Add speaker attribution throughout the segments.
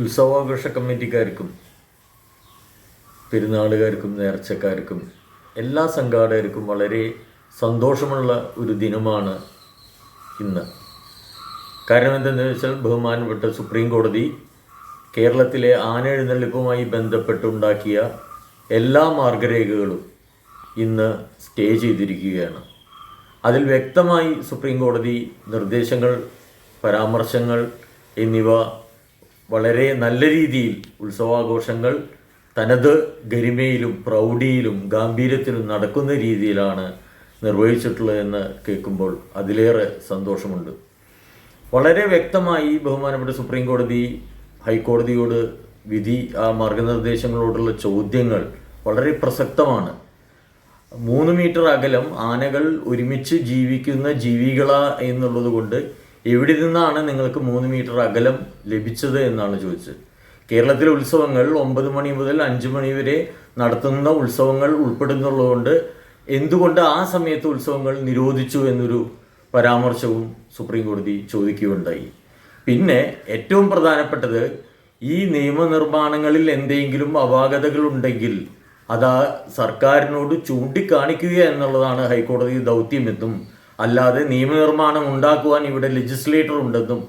Speaker 1: ഉത്സവാഘോഷ കമ്മിറ്റിക്കാർക്കും പെരുന്നാളുകാർക്കും നേർച്ചക്കാർക്കും എല്ലാ സംഘാടകർക്കും വളരെ സന്തോഷമുള്ള ഒരു ദിനമാണ് ഇന്ന്. കാരണം എന്തെന്ന് വെച്ചാൽ ബഹുമാനപ്പെട്ട സുപ്രീം കോടതി കേരളത്തിലെ ആനെഴുന്നള്ളിപ്പുമായി ബന്ധപ്പെട്ടുണ്ടാക്കിയ എല്ലാ മാർഗരേഖകളും ഇന്ന് സ്റ്റേ ചെയ്തിരിക്കുകയാണ്. അതിൽ വ്യക്തമായി സുപ്രീം കോടതി നിർദ്ദേശങ്ങൾ പരാമർശങ്ങൾ എന്നിവ വളരെ നല്ല രീതിയിൽ ഉത്സവാഘോഷങ്ങൾ തനത് ഗരിമയിലും പ്രൗഢിയിലും ഗാംഭീര്യത്തിലും നടക്കുന്ന രീതിയിലാണ് നിർവഹിച്ചിട്ടുള്ളതെന്ന് കേൾക്കുമ്പോൾ അതിലേറെ സന്തോഷമുണ്ട്. വളരെ വ്യക്തമായി ബഹുമാനപ്പെട്ട സുപ്രീം കോടതി ഹൈക്കോടതിയോട് വിധി ആ മാർഗനിർദ്ദേശങ്ങളോടുള്ള ചോദ്യങ്ങൾ വളരെ പ്രസക്തമാണ്. മൂന്ന് മീറ്റർ അകലം ആനകൾ ഒരുമിച്ച് ജീവിക്കുന്ന ജീവികളാ എന്നുള്ളത് കൊണ്ട് എവിടെ നിന്നാണ് നിങ്ങൾക്ക് മൂന്ന് മീറ്റർ അകലം ലഭിച്ചത് എന്നാണ് ചോദിച്ചത്. കേരളത്തിലെ ഉത്സവങ്ങൾ ഒമ്പത് മണി മുതൽ അഞ്ച് മണി വരെ നടത്തുന്ന ഉത്സവങ്ങൾ ഉൾപ്പെടുന്നുള്ളതുകൊണ്ട് എന്തുകൊണ്ട് ആ സമയത്ത് ഉത്സവങ്ങൾ നിരോധിച്ചു എന്നൊരു പരാമർശവും സുപ്രീം കോടതി ചോദിക്കുകയുണ്ടായി. പിന്നെ ഏറ്റവും പ്രധാനപ്പെട്ടത് ഈ നിയമനിർമ്മാണങ്ങളിൽ എന്തെങ്കിലും അപാകതകളുണ്ടെങ്കിൽ അത് സർക്കാരിനോട് ചൂണ്ടിക്കാണിക്കുക എന്നുള്ളതാണ് ഹൈക്കോടതി ദൗത്യമെന്നും അല്ലാതെ നിയമനിർമ്മാണം ഉണ്ടാക്കുവാൻ ഇവിടെ ലെജിസ്ലേറ്റർ ഉണ്ടെന്നും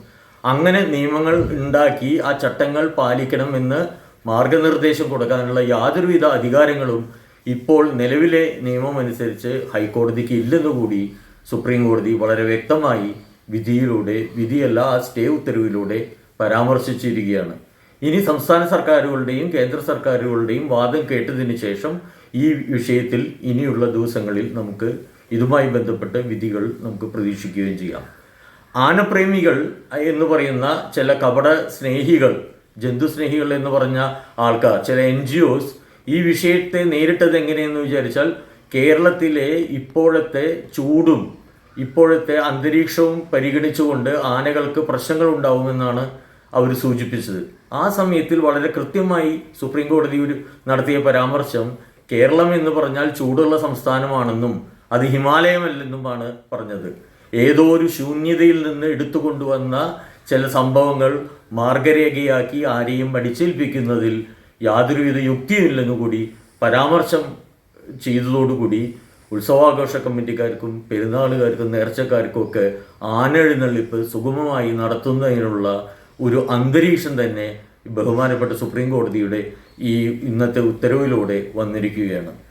Speaker 1: അങ്ങനെ നിയമങ്ങൾ ഉണ്ടാക്കി ആ ചട്ടങ്ങൾ പാലിക്കണമെന്ന് മാർഗനിർദ്ദേശം കൊടുക്കാനുള്ള യാതൊരുവിധ അധികാരങ്ങളും ഇപ്പോൾ നിലവിലെ നിയമം അനുസരിച്ച് ഹൈക്കോടതിക്ക് ഇല്ലെന്ന് കൂടി സുപ്രീം കോടതി വളരെ വ്യക്തമായി വിധിയിലൂടെ വിധിയല്ല ആ സ്റ്റേ ഉത്തരവിലൂടെ പരാമർശിച്ചിരിക്കുകയാണ്. ഇനി സംസ്ഥാന സർക്കാരുകളുടെയും കേന്ദ്ര സർക്കാരുകളുടെയും വാദം കേട്ടതിന് ശേഷം ഈ വിഷയത്തിൽ ഇനിയുള്ള ദിവസങ്ങളിൽ നമുക്ക് ഇതുമായി ബന്ധപ്പെട്ട വിധികൾ നമുക്ക് പ്രതീക്ഷിക്കുകയും ചെയ്യാം. ആനപ്രേമികൾ എന്ന് പറയുന്ന ചില കപട സ്നേഹികൾ ജന്തു സ്നേഹികൾ എന്ന് പറഞ്ഞ ആൾക്കാർ ചില എൻ ജി ഒസ് ഈ വിഷയത്തെ നേരിട്ടത് എങ്ങനെയെന്ന് വിചാരിച്ചാൽ കേരളത്തിലെ ഇപ്പോഴത്തെ ചൂടും ഇപ്പോഴത്തെ അന്തരീക്ഷവും പരിഗണിച്ചുകൊണ്ട് ആനകൾക്ക് പ്രശ്നങ്ങൾ ഉണ്ടാവുമെന്നാണ് അവർ സൂചിപ്പിച്ചത്. ആ സമയത്തിൽ വളരെ കൃത്യമായി സുപ്രീം കോടതി ഒരു നടത്തിയ പരാമർശം കേരളം എന്ന് പറഞ്ഞാൽ ചൂടുള്ള സംസ്ഥാനമാണെന്നും അത് ഹിമാലയമല്ലെന്നുമാണ് പറഞ്ഞത്. ഏതോ ഒരു ശൂന്യതയിൽ നിന്ന് എടുത്തു കൊണ്ടുവന്ന ചില സംഭവങ്ങൾ മാർഗരേഖയാക്കി ആരെയും അടിച്ചേൽപ്പിക്കുന്നതിൽ യാതൊരുവിധ യുക്തിയുമില്ലെന്നു കൂടി പരാമർശം ചെയ്തതോടുകൂടി ഉത്സവാഘോഷ കമ്മിറ്റിക്കാർക്കും പെരുന്നാളുകാർക്കും നേർച്ചക്കാർക്കും ഒക്കെ ആനെഴുന്നള്ളിപ്പ് സുഗമമായി നടത്തുന്നതിനുള്ള ഒരു അന്തരീക്ഷം തന്നെ ബഹുമാനപ്പെട്ട സുപ്രീം കോടതിയുടെ ഈ ഇന്നത്തെ ഉത്തരവിലൂടെ വന്നിരിക്കുകയാണ്.